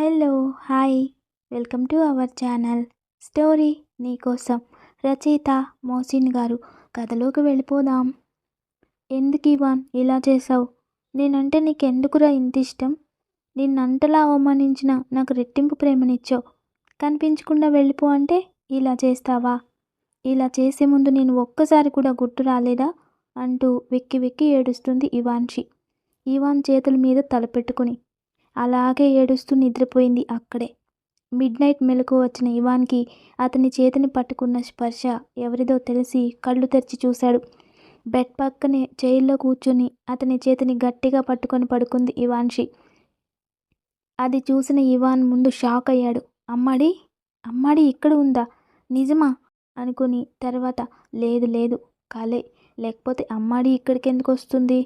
Hello hi. Welcome to our channel. Story నీకోసం రచయిత మోసిన్ గారు. కథలోకి వెళ్ళిపోదాం. ఎందుకు ఇవాన్? ఇలా చేసావు నేనంటే నీకెందుకురా ఇంత ఇష్టం? నిన్నంతలా అవమానించిన నాకు రెట్టింపు ప్రేమనిచ్చావు. కనిపించకుండా వెళ్ళిపో అంటే ఇలా చేస్తావా? ఇలా చేసే ముందు నేను ఒక్కసారి కూడా గుర్తు రాలేదా? అంటూ వెక్కి వెక్కి ఏడుస్తుంది ఇవాన్షి. ఇవాన్ చేతుల మీద తలపెట్టుకుని. అలాగే ఏడుస్తూ నిద్రపోయింది అక్కడే. మిడ్ నైట్ మెలకు వచ్చిన ఇవాన్కి అతని చేతిని పట్టుకున్న స్పర్శ ఎవరిదో తెలిసి కళ్ళు తెరిచి చూశాడు. బెడ్ పక్కనే చైర్లో కూర్చొని అతని చేతిని గట్టిగా పట్టుకొని పడుకుంది ఇవాన్షి. అది చూసిన ఇవాన్ ముందు షాక్ అయ్యాడు. అమ్మాడి అమ్మాడి ఇక్కడ ఉందా? నిజమా? అనుకుని తర్వాత లేదు లేదు కాలే. లేకపోతే అమ్మాడి ఇక్కడికి ఎందుకు వస్తుంది?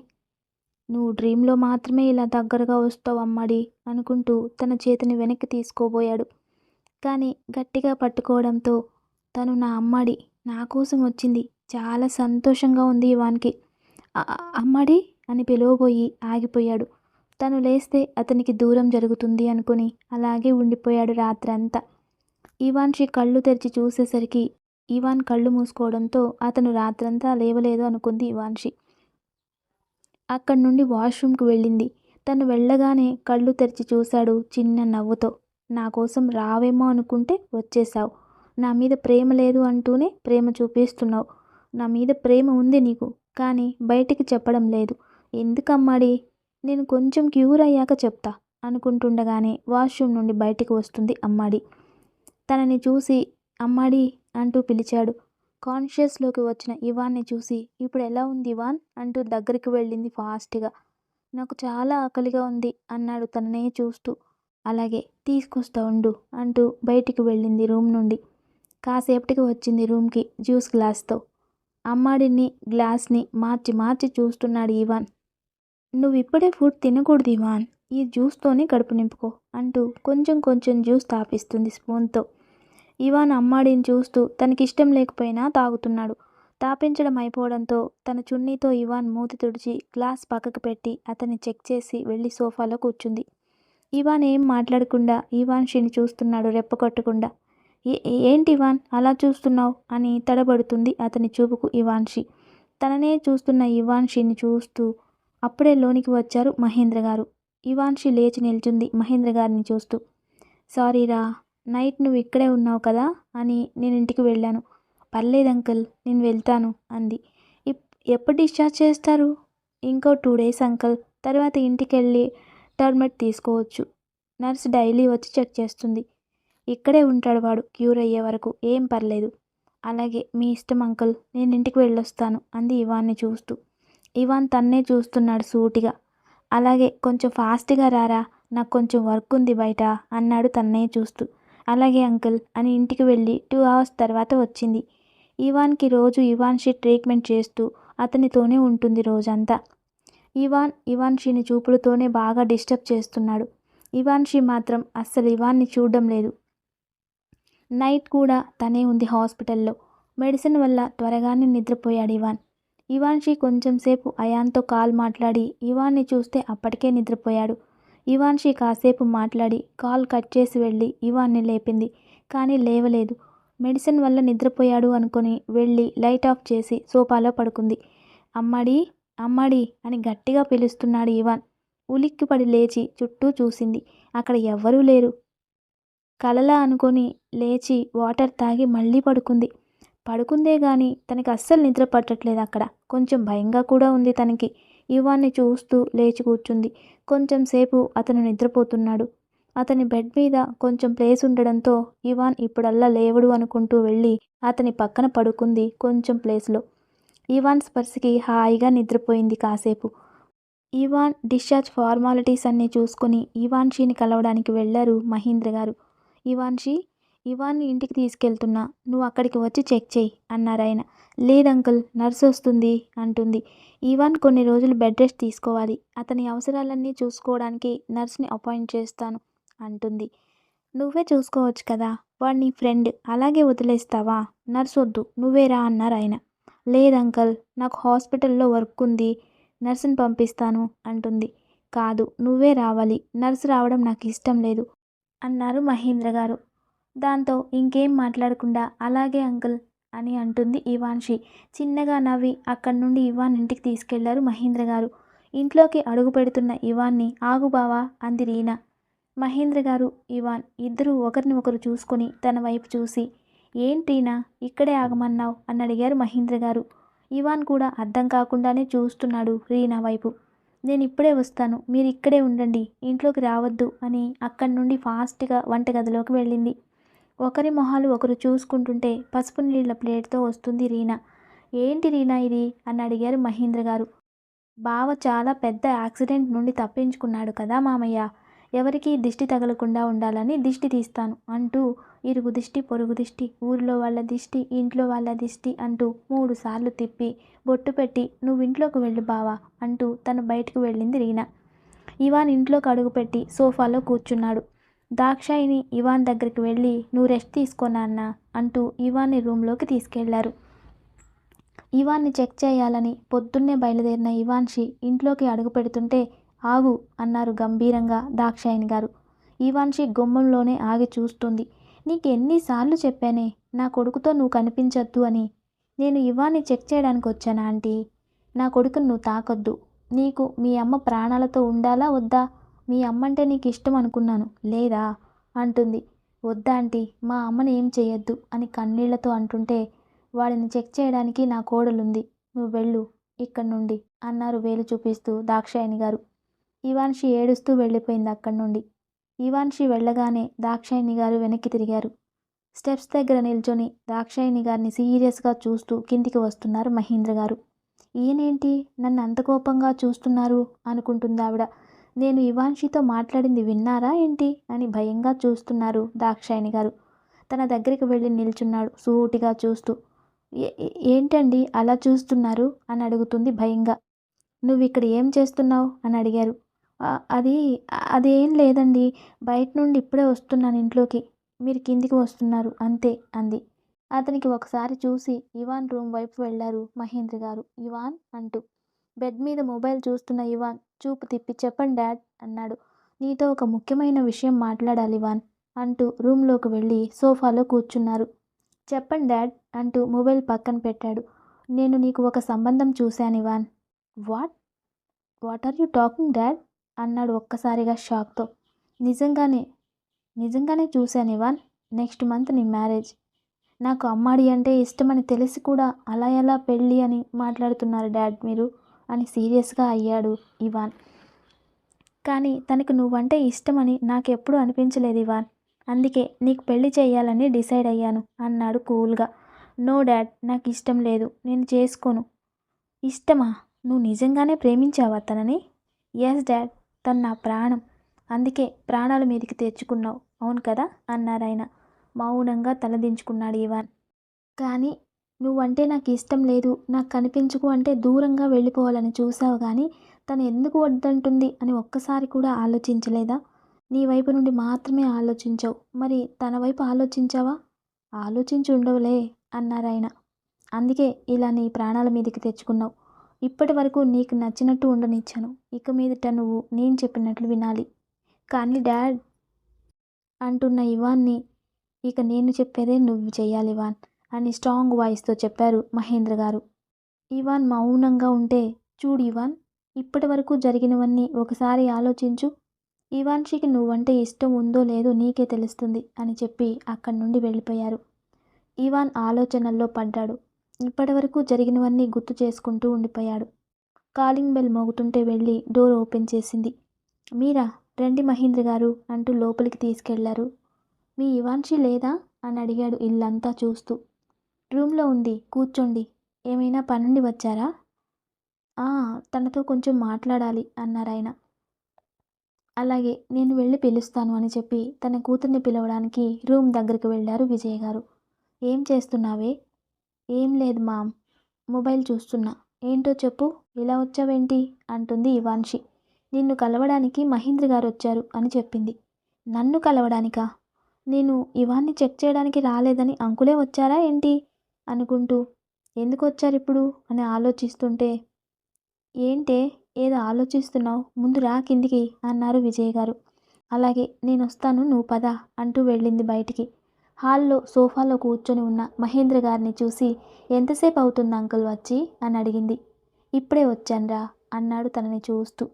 నువ్వు డ్రీమ్లో మాత్రమే ఇలా దగ్గరగా వస్తావు అమ్మడి అనుకుంటూ తన చేతిని వెనక్కి తీసుకోబోయాడు. కానీ గట్టిగా పట్టుకోవడంతో తను నా అమ్మడి నా కోసం వచ్చింది. చాలా సంతోషంగా ఉంది ఇవాన్కి. అమ్మడి అని పిలువబోయి ఆగిపోయాడు. తను లేస్తే అతనికి దూరం జరుగుతుంది అనుకుని అలాగే ఉండిపోయాడు రాత్రంతా. ఇవాన్షి కళ్ళు తెరిచి చూసేసరికి ఇవాన్ కళ్ళు మూసుకోవడంతో అతను రాత్రంతా లేవలేదు అనుకుంది ఇవాన్షి. అక్కడి నుండి వాష్రూమ్కి వెళ్ళింది. తను వెళ్ళగానే కళ్ళు తెరిచి చూశాడు చిన్న నవ్వుతో. నా కోసం రావేమో అనుకుంటే వచ్చేసావు నా మీద ప్రేమ లేదు అంటూనే ప్రేమ చూపిస్తున్నావు. నా మీద ప్రేమ ఉంది నీకు కానీ బయటికి చెప్పడం లేదు. ఎందుకమ్మాడి? నేను కొంచెం క్యూర్ అయ్యాక చెప్తా అనుకుంటుండగానే వాష్రూమ్ నుండి బయటికి వస్తుంది అమ్మాడి. తనని చూసి అమ్మాడి అంటూ పిలిచాడు. కాన్షియస్లోకి వచ్చిన ఇవాన్ని చూసి ఇప్పుడు ఎలా ఉంది ఇవాన్? అంటూ దగ్గరికి వెళ్ళింది ఫాస్ట్గా. నాకు చాలా ఆకలిగా ఉంది అన్నాడు తననే చూస్తూ. అలాగే తీసుకొస్తా ఉండు అంటూ బయటికి వెళ్ళింది రూమ్ నుండి. కాసేపటికి వచ్చింది రూమ్కి జ్యూస్ గ్లాస్తో. అమ్మాడిని గ్లాస్ని మార్చి మార్చి చూస్తున్నాడు ఇవాన్. నువ్వు ఇప్పుడే ఫుడ్ తినకూడదు ఇవాన్. ఈ జ్యూస్తోనే కడుపు నింపుకో అంటూ కొంచెం కొంచెం జ్యూస్ తాపిస్తుంది స్పూన్తో. ఇవాన్ అమ్మాడిని చూస్తూ తనకిష్టం లేకపోయినా తాగుతున్నాడు. తాపించడం అయిపోవడంతో తన చున్నీతో ఇవాన్ మూతి తుడిచి గ్లాస్ పక్కకు పెట్టి అతన్ని చెక్ చేసి వెళ్ళి సోఫాలో కూర్చుంది. ఇవాన్ ఏం మాట్లాడకుండా ఇవాన్ షిని చూస్తున్నాడు రెప్పకొట్టకుండా ఏంటి ఇవాన్? అలా చూస్తున్నావు? అని తడబడుతుంది అతని చూపుకు ఇవాన్షి తననే చూస్తున్న ఇవాన్షిని చూస్తూ అప్పుడే లోనికి వచ్చారు మహేంద్ర గారు. ఇవాన్షి లేచి నిల్చుంది మహేంద్ర గారిని చూస్తూ. సారీరా నైట్ నువ్వు ఇక్కడే ఉన్నావు కదా అని నేను ఇంటికి వెళ్ళాను. పర్లేదు అంకుల్ నేను వెళ్తాను అంది. ఎప్పుడు డిశ్చార్జ్ చేస్తారు? ఇంకో టూ డేస్ అంకుల్ తర్వాత ఇంటికి వెళ్ళి టర్మెట్ తీసుకోవచ్చు. నర్స్ డైలీ వచ్చి చెక్ చేస్తుంది. ఇక్కడే ఉంటాడు వాడు క్యూర్ అయ్యే వరకు ఏం పర్లేదు. అలాగే మీ ఇష్టం అంకుల్ నేను ఇంటికి వెళ్ళొస్తాను అంది ఇవాన్ని చూస్తూ. ఇవాన్ తన్నే చూస్తున్నాడు సూటిగా. అలాగే కొంచెం ఫాస్ట్గా రారా నాకు కొంచెం వర్క్ ఉంది బయట అన్నాడు తన్నే చూస్తూ. అలాగే అంకుల్ అని ఇంటికి వెళ్ళి టూ అవర్స్ తర్వాత వచ్చింది. ఇవాన్కి రోజు ఇవాన్షి ట్రీట్మెంట్ చేస్తూ అతనితోనే ఉంటుంది రోజంతా. ఇవాన్ ఇవాన్షిని చూపులతోనే బాగా డిస్టర్బ్ చేస్తున్నాడు. ఇవాన్షి మాత్రం అస్సలు ఇవాన్ని చూడడం లేదు. నైట్ కూడా తనే ఉంది హాస్పిటల్లో. మెడిసిన్ వల్ల త్వరగానే నిద్రపోయాడు ఇవాన్. ఇవాన్షి కొంచెం సేపు అయాన్తో కాల్ మాట్లాడి ఇవాన్ని చూస్తే అప్పటికే నిద్రపోయాడు. ఇవాన్షి కాసేపు మాట్లాడి కాల్ కట్ చేసి వెళ్ళి ఇవాన్ని లేపింది. కానీ లేవలేదు. మెడిసిన్ వల్ల నిద్రపోయాడు అనుకుని వెళ్ళి లైట్ ఆఫ్ చేసి సోఫాలో పడుకుంది. అమ్మాడి అమ్మాడి అని గట్టిగా పిలుస్తున్నాడు ఇవాన్. ఉలిక్కిపడి లేచి చుట్టూ చూసింది. అక్కడ ఎవ్వరూ లేరు. కలలా అనుకొని లేచి వాటర్ తాగి మళ్ళీ పడుకుంది. పడుకుందే గాని తనకి అస్సలు నిద్ర పట్టట్లేదు అక్కడ. కొంచెం భయంగా కూడా ఉంది తనకి. ఇవాన్ని చూస్తూ లేచి కూర్చుంది. కొంచెం సేపు అతను నిద్రపోతున్నాడు. అతని బెడ్ మీద కొంచెం ప్లేస్ ఉండడంతో ఇవాన్ ఇప్పుడల్లా లేవడు అనుకుంటూ వెళ్ళి అతని పక్కన పడుకుంది కొంచెం ప్లేస్లో. ఇవాన్ స్పర్శకి హాయిగా నిద్రపోయింది కాసేపు. ఇవాన్ డిశ్చార్జ్ ఫార్మాలిటీస్ అన్నీ చూసుకుని ఇవాన్షీని కలవడానికి వెళ్ళారు మహేంద్ర గారు. ఇవాన్షి ఇవాన్ని ఇంటికి తీసుకెళ్తున్నా. నువ్వు అక్కడికి వచ్చి చెక్ చేయి అన్నారాయన. లేదు అంకుల్ నర్స్ వస్తుంది అంటుంది. ఈవాన్ కొన్ని రోజులు బెడ్ రెస్ట్ తీసుకోవాలి. అతని అవసరాలన్నీ చూసుకోవడానికి నర్స్ని అపాయింట్ చేస్తాను అంటుంది. నువ్వే చూసుకోవచ్చు కదా వాడు నీ ఫ్రెండ్ అలాగే వదిలేస్తావా? నర్స్ వద్దు నువ్వే రా అన్నారు ఆయన లేదు అంకల్ నాకు హాస్పిటల్లో వర్క్ ఉంది నర్సుని పంపిస్తాను అంటుంది. కాదు నువ్వే రావాలి నర్సు రావడం నాకు ఇష్టం లేదు అన్నారు మహేంద్ర గారు దాంతో ఇంకేం మాట్లాడకుండా అలాగే అంకుల్ అని అంటుంది ఇవాన్షి. చిన్నగా నవ్వి అక్కడి నుండి ఇవాన్ ఇంటికి తీసుకెళ్ళారు మహేంద్ర గారు. ఇంట్లోకి అడుగు పెడుతున్న ఇవాన్ని ఆగు బావా అంది రీనా. మహేంద్ర గారు ఇవాన్ ఇద్దరూ ఒకరిని ఒకరు చూసుకొని తన వైపు చూసి ఏంటీనా ఇక్కడే ఆగమన్నావు? అని అడిగారు మహేంద్ర గారు. ఇవాన్ కూడా అర్థం కాకుండానే చూస్తున్నాడు రీనా వైపు. నేను ఇప్పుడే వస్తాను మీరు ఇక్కడే ఉండండి ఇంట్లోకి రావద్దు అని అక్కడి నుండి ఫాస్ట్గా వంటగదిలోకి వెళ్ళింది. ఒకరి మొహాలు ఒకరు చూసుకుంటుంటే పసుపు నీళ్ళ ప్లేట్తో వస్తుంది రీనా. ఏంటి రీనా ఇది? అని అడిగారు మహేంద్ర గారు. బావ చాలా పెద్ద యాక్సిడెంట్ నుండి తప్పించుకున్నాడు కదా మామయ్య. ఎవరికి దిష్టి తగలకుండా ఉండాలని దిష్టి తీస్తాను అంటూ ఇరుగు దిష్టి పొరుగు దిష్టి ఊరిలో వాళ్ళ దిష్టి ఇంట్లో వాళ్ళ దిష్టి అంటూ మూడు సార్లు తిప్పి బొట్టు పెట్టి నువ్వు ఇంట్లోకి వెళ్ళు బావా అంటూ తను బయటకు వెళ్ళింది రీనా. ఇవాన్ ఇంట్లోకి అడుగుపెట్టి సోఫాలో కూర్చున్నాడు. దాక్షాయిని ఇవాన్ దగ్గరికి వెళ్ళి నువ్వు రెస్ట్ తీసుకోనాన్న అంటూ ఇవాన్ని రూమ్లోకి తీసుకెళ్ళారు. ఇవాన్ని చెక్ చేయాలని పొద్దున్నే బయలుదేరిన ఇవాన్షి ఇంట్లోకి అడుగు పెడుతుంటే ఆగు అన్నారు గంభీరంగా దాక్షాయిని గారు. ఇవాన్షి గుమ్మంలోనే ఆగి చూస్తుంది. నీకు ఎన్నిసార్లు చెప్పానే నా కొడుకుతో నువ్వు కనిపించొద్దు అని. నేను ఇవాన్ని చెక్ చేయడానికి వచ్చానా ఆంటీ? నా కొడుకును నువ్వు తాకొద్దు. నీకు మీ అమ్మ ప్రాణాలతో ఉండాలా వద్దా? మీ అమ్మంటే నీకు ఇష్టం అనుకున్నాను. లేదా? అంటుంది. వద్దా ఆంటీ మా అమ్మని ఏం చేయొద్దు అని కన్నీళ్ళతో అంటుంటే వాడిని చెక్ చేయడానికి నా కోడలుంది. నువ్వు వెళ్ళు ఇక్కడి నుండి అన్నారు వేలు చూపిస్తూ దాక్షాయణి గారు. ఇవాన్షి ఏడుస్తూ వెళ్ళిపోయింది అక్కడి నుండి ఇవాన్షి వెళ్ళగానే దాక్షాయణి గారు వెనక్కి తిరిగారు. స్టెప్స్ దగ్గర నిల్చొని దాక్షాయణి గారిని సీరియస్గా చూస్తూ కిందికి వస్తున్నారు మహేంద్ర గారు. ఈయనేంటి? నన్ను అంత కోపంగా చూస్తున్నారు అనుకుంటుంది ఆవిడ నేను ఇవాన్షితో మాట్లాడింది విన్నారా ఏంటి? అని భయంగా చూస్తున్నారు దాక్షాయణి గారు. తన దగ్గరికి వెళ్ళి నిల్చున్నాడు సూటిగా చూస్తూ. "ఏ- ఏంటండి అలా చూస్తున్నారు? అని అడుగుతుంది భయంగా. నువ్వు ఇక్కడ ఏం చేస్తున్నావు? అని అడిగారు. అది అదేం లేదండి. బయట నుండి ఇప్పుడే వస్తున్నాను ఇంట్లోకి. మీరు కిందికి వస్తున్నారు అంతే అంది. అతనికి ఒకసారి చూసి ఇవాన్ రూమ్ వైపు వెళ్ళారు మహేంద్ర గారు. ఇవాన్ అంటూ. బెడ్ మీద మొబైల్ చూస్తున్న ఇవాన్ చూపు తిప్పి చెప్పండి డాడ్ అన్నాడు. నీతో ఒక ముఖ్యమైన విషయం మాట్లాడాలి ఇవాన్ అంటూ రూమ్లోకి వెళ్ళి సోఫాలో కూర్చున్నారు. చెప్పండి డాడ్ అంటూ మొబైల్ పక్కన పెట్టాడు. నేను నీకు ఒక సంబంధం చూశాను Ivan. What? What are you talking dad? అన్నాడు ఒక్కసారిగా షాక్తో. నిజంగానే నిజంగానే చూశాను ఇవాన్ నెక్స్ట్ మంత్ నీ మ్యారేజ్. నాకు అమ్మాడి అంటే ఇష్టమని తెలిసి కూడా అలా ఎలా పెళ్ళి అని మాట్లాడుతున్నారు డాడ్ మీరు? అని సీరియస్గా అయ్యాడు ఇవాన్. కానీ తనకు నువ్వంటే ఇష్టమని నాకెప్పుడు అనిపించలేదు ఇవాన్. అందుకే నీకు పెళ్ళి చేయాలని డిసైడ్ అయ్యాను అన్నాడు కూల్గా. నో డాడ్ నాకు ఇష్టం లేదు. నేను చేసుకోను. ఇష్టమా? నువ్వు నిజంగానే ప్రేమించావా తనని? ఎస్ డాడ్ తను నా ప్రాణం. అందుకే ప్రాణాల మీదకి తెచ్చుకున్నావు. అవును కదా? అన్నారాయన మౌనంగా తలదించుకున్నాడు ఇవాన్. కానీ నువ్వంటే నాకు ఇష్టం లేదు నాకు కనిపించుకు అంటే దూరంగా వెళ్ళిపోవాలని చూసావు కానీ తను ఎందుకు వద్దంటుంది అని ఒక్కసారి కూడా ఆలోచించలేదా? నీ వైపు నుండి మాత్రమే ఆలోచించావు. మరి తన వైపు ఆలోచించావా? ఆలోచించి ఉండవులే అన్నారాయన అందుకే ఇలా నీ ప్రాణాల మీదకి తెచ్చుకున్నావు. ఇప్పటి వరకు నీకు నచ్చినట్టు ఉండనిచ్చాను. ఇక మీదట నువ్వు నేను చెప్పినట్లు వినాలి. కానీ డాడ్ అంటున్న ఇవాన్ని ఇక నేను చెప్పేదే నువ్వు చేయాలి ఇవాన్. అని స్ట్రాంగ్ వాయిస్తో చెప్పారు మహేంద్ర గారు. ఇవాన్ మౌనంగా ఉంటే చూడు ఇవాన్ ఇప్పటి వరకు జరిగినవన్నీ ఒకసారి ఆలోచించు. ఇవాన్షికి నువ్వంటే ఇష్టం ఉందో లేదో నీకే తెలుస్తుంది అని చెప్పి అక్కడి నుండి వెళ్ళిపోయారు. ఇవాన్ ఆలోచనల్లో పడ్డాడు. ఇప్పటివరకు జరిగినవన్నీ గుర్తు చేసుకుంటూ ఉండిపోయాడు. కాలింగ్ బెల్ మోగుతుంటే వెళ్ళి డోర్ ఓపెన్ చేసింది. మీరా రండి మహేంద్ర గారు అంటూ లోపలికి తీసుకెళ్ళారు. మీ ఇవాన్షి లేదా? అని అడిగాడు ఇల్లంతా చూస్తూ. రూమ్లో ఉంది. కూర్చోండి. ఏమైనా పనుండి వచ్చారా? "ఆ, తనతో కొంచెం మాట్లాడాలి అన్నారాయన అలాగే నేను వెళ్ళి పిలుస్తాను అని చెప్పి తన కూతుర్ని పిలవడానికి రూమ్ దగ్గరికి వెళ్ళారు విజయ్ గారు. ఏం చేస్తున్నావే? ఏం లేదు మామ్. మొబైల్ చూస్తున్నా. ఏంటో చెప్పు. ఇలా వచ్చావేంటి? అంటుంది ఇవాన్షి. నిన్ను కలవడానికి మహేంద్ర గారు వచ్చారు అని చెప్పింది. నన్ను కలవడానికా? నేను ఇవాన్ని చెక్ చేయడానికి రాలేదని అంకులే వచ్చారా ఏంటి? అనుకుంటూ ఎందుకు వచ్చారు ఇప్పుడు? అని ఆలోచిస్తుంటే ఏంటే ఏదో ఆలోచిస్తున్నావు ముందు రా కిందికి అన్నారు విజయ్ గారు. అలాగే నేను వస్తాను నువ్వు పద అంటూ వెళ్ళింది బయటికి. హాల్లో సోఫాలో కూర్చొని ఉన్న మహేంద్ర గారిని చూసి ఎంతసేపు అవుతుంది అంకుల్ వచ్చి? అని అడిగింది. ఇప్పుడే వచ్చానురా అన్నాడు తనని చూస్తూ.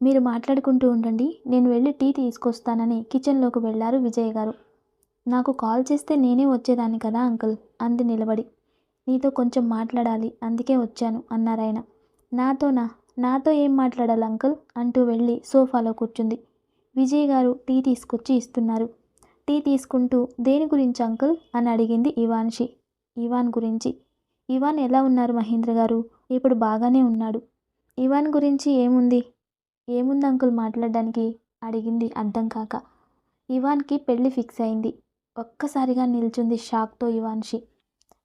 మీరు మాట్లాడుకుంటూ ఉండండి నేను వెళ్ళి టీ తీసుకొస్తానని కిచెన్లోకి వెళ్ళారు విజయ్ గారు. నాకు కాల్ చేస్తే నేనే వచ్చేదాన్ని కదా అంకుల్? అంది నిలబడి. నీతో కొంచెం మాట్లాడాలి అందుకే వచ్చాను అన్నారాయన నాతోనా? నాతో ఏం మాట్లాడాలి అంకుల్? అంటూ వెళ్ళి సోఫాలో కూర్చుంది. విజయ్ గారు టీ తీసుకొచ్చి ఇస్తున్నారు. టీ తీసుకుంటూ దేని గురించి అంకుల్? అని అడిగింది ఇవాన్షి. ఇవాన్ గురించి. ఇవాన్ ఎలా ఉన్నారు మహేంద్ర గారు? ఇప్పుడు బాగానే ఉన్నాడు. ఇవాన్ గురించి ఏముంది? ఏముంది అంకుల్ మాట్లాడడానికి? అడిగింది అర్థం కాక. ఇవాన్కి పెళ్ళి ఫిక్స్ అయింది. ఒక్కసారిగా నిల్చుంది షాక్తో ఇవాన్షి.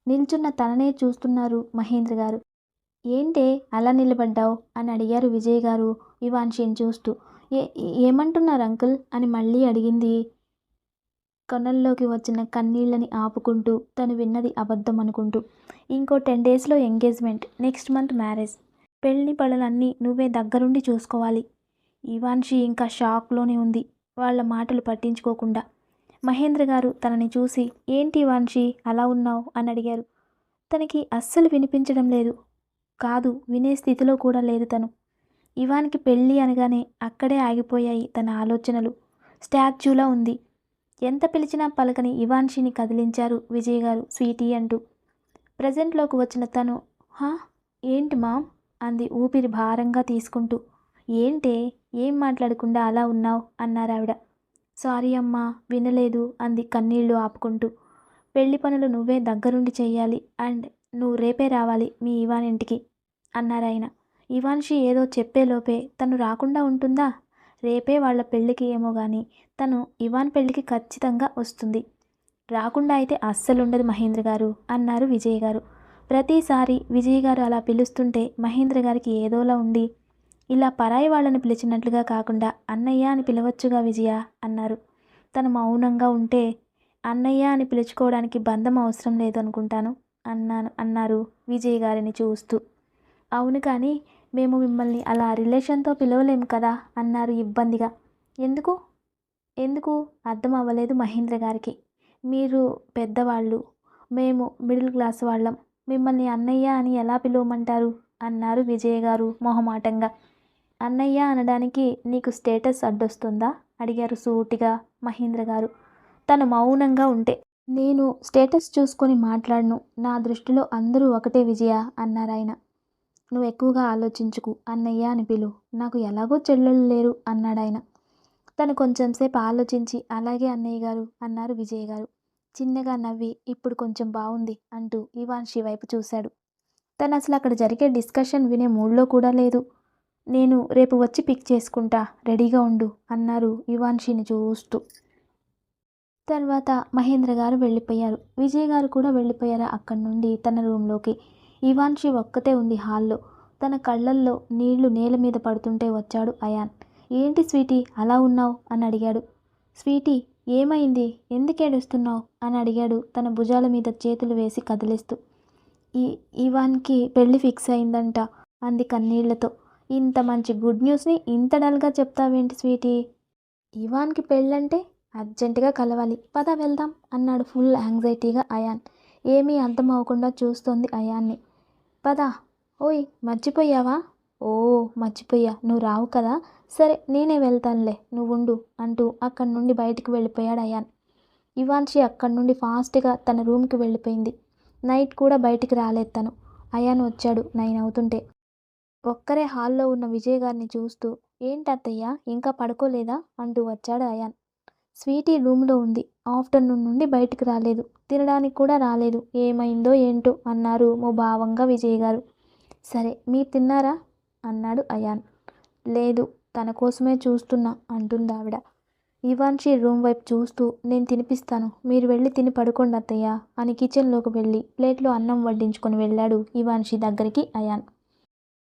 నిల్చున్న తననే చూస్తున్నారు మహేంద్ర గారు. ఏంటే అలా నిలబడ్డావు? అని అడిగారు విజయ్ గారు ఇవాన్షిని చూస్తూ. ఏ ఏమంటున్నారు అంకుల్? అని మళ్ళీ అడిగింది. కొనల్లోకి వచ్చిన కన్నీళ్ళని ఆపుకుంటూ తను విన్నది అబద్ధం అనుకుంటూ. ఇంకో టెన్ డేస్లో ఎంగేజ్మెంట్ నెక్స్ట్ మంత్ మ్యారేజ్. పెళ్ళి పనులన్నీ నువ్వే దగ్గరుండి చూసుకోవాలి. ఇవాన్షి ఇంకా షాక్లోనే ఉంది. వాళ్ళ మాటలు పట్టించుకోకుండా. మహేంద్ర గారు తనని చూసి ఏంటి ఇవాన్షి అలా ఉన్నావు? అని అడిగారు. తనకి అస్సలు వినిపించడం లేదు. కాదు వినే స్థితిలో కూడా లేదు తను. ఇవాన్కి పెళ్ళి అనగానే అక్కడే ఆగిపోయాయి తన ఆలోచనలు. స్టాచ్యూలా ఉంది. ఎంత పిలిచినా పలకని ఇవాన్షిని కదిలించారు విజయ్ గారు స్వీటీ అంటూ. ప్రజెంట్లోకి వచ్చిన తను హా ఏంటి మామ్? అంది ఊపిరి భారంగా తీసుకుంటూ. ఏంటే ఏం మాట్లాడకుండా అలా ఉన్నావు? అన్నారు ఆవిడ సారీ అమ్మా వినలేదు అంది కన్నీళ్ళు ఆపుకుంటూ. పెళ్ళి పనులు నువ్వే దగ్గరుండి చేయాలి అండ్ నువ్వు రేపే రావాలి మీ ఇవాన్ ఇంటికి అన్నారాయన ఇవాన్షి ఏదో చెప్పేలోపే తను రాకుండా ఉంటుందా? రేపే వాళ్ళ పెళ్ళికి ఏమో కానీ తను ఇవాన్ పెళ్ళికి ఖచ్చితంగా వస్తుంది. రాకుండా అయితే అస్సలుండదు మహేంద్ర గారు అన్నారు విజయ్ గారు. ప్రతిసారి విజయ్ గారు అలా పిలుస్తుంటే మహేంద్ర గారికి ఏదోలా ఉండి ఇలా పరాయి వాళ్ళని పిలిచినట్లుగా కాకుండా అన్నయ్య అని పిలవచ్చుగా విజయ అన్నారు. తను మౌనంగా ఉంటే అన్నయ్య అని పిలుచుకోవడానికి బంధం అవసరం లేదు అనుకుంటాను అన్నాను అన్నారు విజయ్ గారిని చూస్తూ. అవును కానీ మేము మిమ్మల్ని అలా రిలేషన్తో పిలవలేము కదా అన్నారు ఇబ్బందిగా. ఎందుకు? ఎందుకు? అర్థం అవ్వలేదు మహేంద్ర గారికి. మీరు పెద్దవాళ్ళు మేము మిడిల్ క్లాస్ వాళ్ళం. మిమ్మల్ని అన్నయ్య అని ఎలా పిలవమంటారు? అన్నారు విజయ్ గారు మొహమాటంగా. అన్నయ్య అనడానికి నీకు స్టేటస్ అడ్డొస్తుందా? అడిగారు సూటిగా మహేంద్ర గారు. తను మౌనంగా ఉంటే. నేను స్టేటస్ చూసుకొని మాట్లాడను. నా దృష్టిలో అందరూ ఒకటే విజయ అన్నారాయన. నువ్వు ఎక్కువగా ఆలోచించుకు. అన్నయ్య అని పిలు. నాకు ఎలాగో చెల్లెళ్ళు లేరు అన్నాడాయన. తను కొంచెంసేపు ఆలోచించి అలాగే అన్నయ్య గారు అన్నారు విజయ్ గారు. చిన్నగా నవ్వి ఇప్పుడు కొంచెం బాగుంది అంటూ ఇవాన్షి వైపు చూశాడు. తను అసలు అక్కడ జరిగే డిస్కషన్ వినే మూడ్లో కూడా లేదు. నేను రేపు వచ్చి పిక్ చేసుకుంటా. రెడీగా ఉండు అన్నారు ఇవాన్షిని చూస్తూ. తర్వాత మహేంద్ర గారు వెళ్ళిపోయారు. విజయ్ గారు కూడా వెళ్ళిపోయారు అక్కడి నుండి తన రూమ్లోకి ఇవాన్షి ఒక్కతే ఉంది హాల్లో. తన కళ్ళల్లో నీళ్ళు నేల మీద పడుతుంటే వచ్చాడు అయాన్. ఏంటి స్వీటీ అలా ఉన్నావు? అని అడిగాడు. స్వీటీ ఏమైంది? ఎందుకేడుస్తున్నావు అని అడిగాడు తన భుజాల మీద చేతులు వేసి కదిలిస్తూ. ఈ ఇవాన్కి పెళ్ళి ఫిక్స్ అయిందంట అంది కన్నీళ్ళతో. ఇంత మంచి గుడ్ న్యూస్ని ఇంత డల్గా చెప్తావేంటి స్వీటీ? ఇవాన్కి పెళ్ళంటే అర్జెంటుగా కలవాలి. పద వెళ్దాం అన్నాడు ఫుల్ యాంగ్జైటీగా అయాన్. ఏమీ అర్థం అవ్వకుండా చూస్తోంది అయాన్ని. పద. ఓయ్ మర్చిపోయావా? ఓ మర్చిపోయా. నువ్వు రావు కదా? సరే నేనే వెళ్తానులే. నువ్వుండు అంటూ అక్కడి నుండి బయటికి వెళ్ళిపోయాడు అయాన్. ఇవాన్షి అక్కడి నుండి ఫాస్ట్గా తన రూమ్కి వెళ్ళిపోయింది. నైట్ కూడా బయటికి రాలేదు తను. అయాన్ వచ్చాడు నైన్ అవుతుంటే. ఒక్కరే హాల్లో ఉన్న విజయ్ గారిని చూస్తూ ఏంటి ఇంకా పడుకోలేదా? అంటూ వచ్చాడు అయాన్. స్వీటీ రూమ్లో ఉంది. ఆఫ్టర్నూన్ నుండి బయటికి రాలేదు. తినడానికి కూడా రాలేదు. ఏమైందో ఏంటో అన్నారు ముభావంగా విజయ్ గారు. సరే మీరు తిన్నారా? అన్నాడు అయాన్. లేదు తన కోసమే చూస్తున్నా అంటుంది ఆవిడ. ఇవాన్షి రూమ్ వైపు చూస్తూ నేను తినిపిస్తాను. మీరు వెళ్ళి తిని పడుకోండి అత్తయ్య అని కిచెన్లోకి వెళ్ళి ప్లేట్లో అన్నం వడ్డించుకొని వెళ్ళాడు ఇవాన్షి దగ్గరికి అయాన్.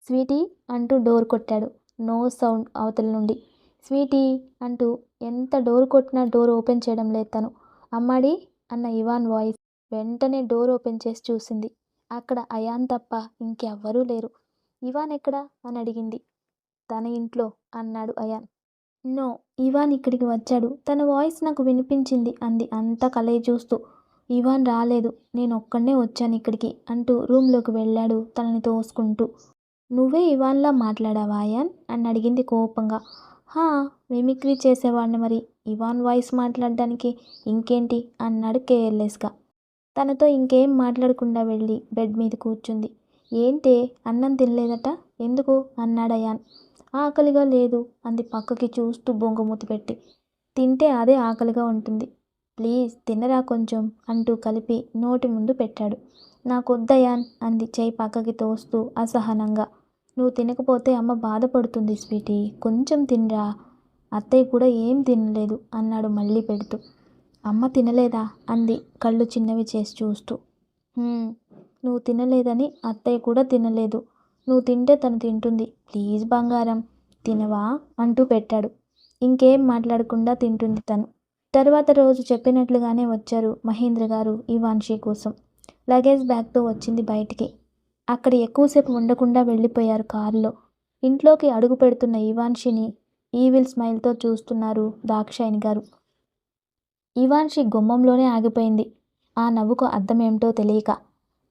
స్వీటీ అంటూ డోర్ కొట్టాడు. నో సౌండ్ అవతల నుండి. స్వీటీ అంటూ ఎంత డోర్ కొట్టినా డోర్ ఓపెన్ చేయడం లేదు తను. అమ్మాడి అన్న ఇవాన్ వాయిస్ వెంటనే డోర్ ఓపెన్ చేసి చూసింది. అక్కడ అయాన్ తప్ప ఇంకెవ్వరూ లేరు. ఇవాన్ ఎక్కడా? అని అడిగింది. తన ఇంట్లో అన్నాడు అయాన్. నో ఇవాన్ ఇక్కడికి వచ్చాడు. తన వాయిస్ నాకు వినిపించింది అంది అంతా కలయి చూస్తూ. ఇవాన్ రాలేదు. నేను ఒక్కడనే వచ్చాను ఇక్కడికి అంటూ రూమ్లోకి వెళ్ళాడు తనని తోసుకుంటూ. నువ్వే ఇవాన్లా మాట్లాడావా అయాన్? అని అడిగింది కోపంగా. హా మిమిక్రీ చేసేవాడిని మరి. ఇవాన్ వాయిస్ మాట్లాడడానికి ఇంకేంటి? అన్నాడు కేర్లెస్గా. తనతో ఇంకేం మాట్లాడకుండా వెళ్ళి బెడ్ మీద కూర్చుంది. ఏంటే? అన్నం తినలేదట? ఎందుకు? అన్నాడు అయాన్. ఆకలిగా లేదు అంది పక్కకి చూస్తూ బొంగమూతి పెట్టి. తింటే అదే ఆకలిగా ఉంటుంది. ప్లీజ్ తినరా కొంచెం? అంటూ కలిపి నోటి ముందు పెట్టాడు. నాకొద్దయాన్ అంది చేయి పక్కకి తోస్తూ అసహనంగా. నువ్వు తినకపోతే అమ్మ బాధపడుతుంది స్వీటీ. కొంచెం తినరా? అత్తయ్య కూడా ఏం తినలేదు అన్నాడు మళ్ళీ పెడుతూ. అమ్మ తినలేదా? అంది కళ్ళు చిన్నవి చేసి చూస్తూ. నువ్వు తినలేదని అత్తయ్య కూడా తినలేదు. నువ్వు తింటే తను తింటుంది. ప్లీజ్ బంగారం తినవా? అంటూ పెట్టాడు. ఇంకేం మాట్లాడకుండా తింటుంది తను. తర్వాత రోజు చెప్పినట్లుగానే వచ్చారు మహేంద్ర గారు ఇవాన్షి కోసం. లగేజ్ బ్యాగ్తో వచ్చింది బయటికి. అక్కడ ఎక్కువసేపు ఉండకుండా వెళ్ళిపోయారు కారులో. ఇంట్లోకి అడుగు పెడుతున్న ఇవాన్షిని ఈవిల్ స్మైల్తో చూస్తున్నారు దాక్షాయిని గారు. ఇవాన్షి గుమ్మంలోనే ఆగిపోయింది. ఆ నవ్వుకు అర్థమేమిటో తెలియక.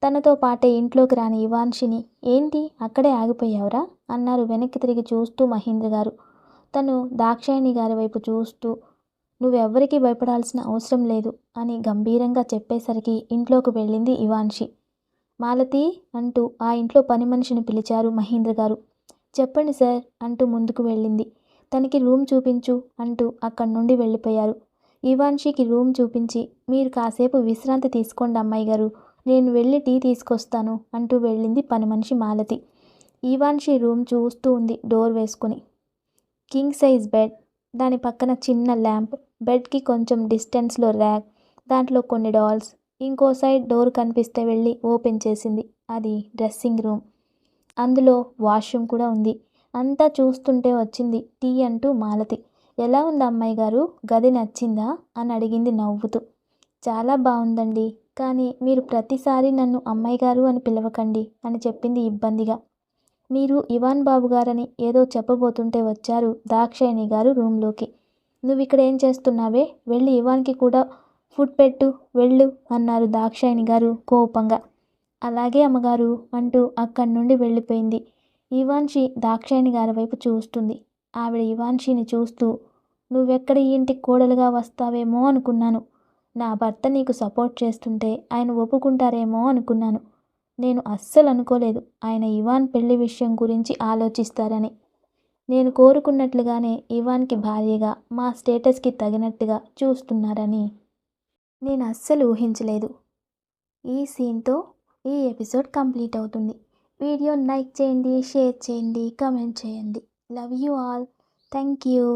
తనతో పాటే ఇంట్లోకి రాని ఇవాన్షిని ఏంటి? అక్కడే ఆగిపోయావురా? అన్నారు వెనక్కి తిరిగి చూస్తూ మహేంద్ర గారు. తను దాక్షాయిని గారి వైపు చూస్తూ నువ్వెవ్వరికీ భయపడాల్సిన అవసరం లేదు అని గంభీరంగా చెప్పేసరికి ఇంట్లోకి వెళ్ళింది ఇవాన్షి. మాలతి అంటూ ఆ ఇంట్లో పని మనిషిని పిలిచారు మహేంద్ర గారు. చెప్పండి సార్ అంటూ ముందుకు వెళ్ళింది. తనకి రూమ్ చూపించు అంటూ అక్కడి నుండి వెళ్ళిపోయారు. ఇవాన్షికి రూమ్ చూపించి మీరు కాసేపు విశ్రాంతి తీసుకోండి అమ్మాయి గారు. నేను వెళ్ళి టీ తీసుకొస్తాను అంటూ వెళ్ళింది పని మనిషి మాలతి. ఇవాన్షి రూమ్ చూస్తూ ఉంది డోర్ వేసుకుని. కింగ్ సైజ్ బెడ్ దాని పక్కన చిన్న ల్యాంప్ బెడ్కి కొంచెం డిస్టెన్స్లో ర్యాక్ దాంట్లో కొన్ని డాల్స్ ఇంకో సైడ్ డోర్ కనిపిస్తే వెళ్ళి ఓపెన్ చేసింది. అది డ్రెస్సింగ్ రూమ్. అందులో వాష్రూమ్ కూడా ఉంది. అంతా చూస్తుంటే వచ్చింది టీ అంటూ మాలతి. ఎలా ఉంది అమ్మాయి గారు? గది నచ్చిందా? అని అడిగింది నవ్వుతూ. చాలా బాగుందండి కానీ మీరు ప్రతిసారి నన్ను అమ్మాయి గారు అని పిలవకండి అని చెప్పింది ఇబ్బందిగా. మీరు ఇవాన్ బాబు గారని ఏదో చెప్పబోతుంటే వచ్చారు దాక్షాయిని గారు రూమ్లోకి. నువ్వు ఇక్కడ ఏం చేస్తున్నావే? వెళ్ళి ఇవాన్కి కూడా ఫుడ్ పెట్టు వెళ్ళు అన్నారు దాక్షాయిని గారు కోపంగా. అలాగే అమ్మగారు అంటూ అక్కడి నుండి వెళ్ళిపోయింది. ఇవాన్షి దాక్షాయిని గారి వైపు చూస్తుంది. ఆవిడ ఇవాన్షిని చూస్తూ నువ్వెక్కడ ఈ ఇంటికి కోడలుగా వస్తావేమో అనుకున్నాను. నా భర్త నీకు సపోర్ట్ చేస్తుంటే ఆయన ఒప్పుకుంటారేమో అనుకున్నాను. నేను అస్సలు అనుకోలేదు ఆయన ఇవాన్ పెళ్ళి విషయం గురించి ఆలోచిస్తారని. నేను కోరుకున్నట్లుగానే ఇవాన్కి భార్యగా మా స్టేటస్కి తగినట్టుగా చూస్తున్నారని. నేను అస్సలు ఊహించలేదు. ఈ సీన్తో ఈ ఎపిసోడ్ కంప్లీట్ అవుతుంది. వీడియో లైక్ చేయండి షేర్ చేయండి కామెంట్ చేయండి. Love you all. Thank you.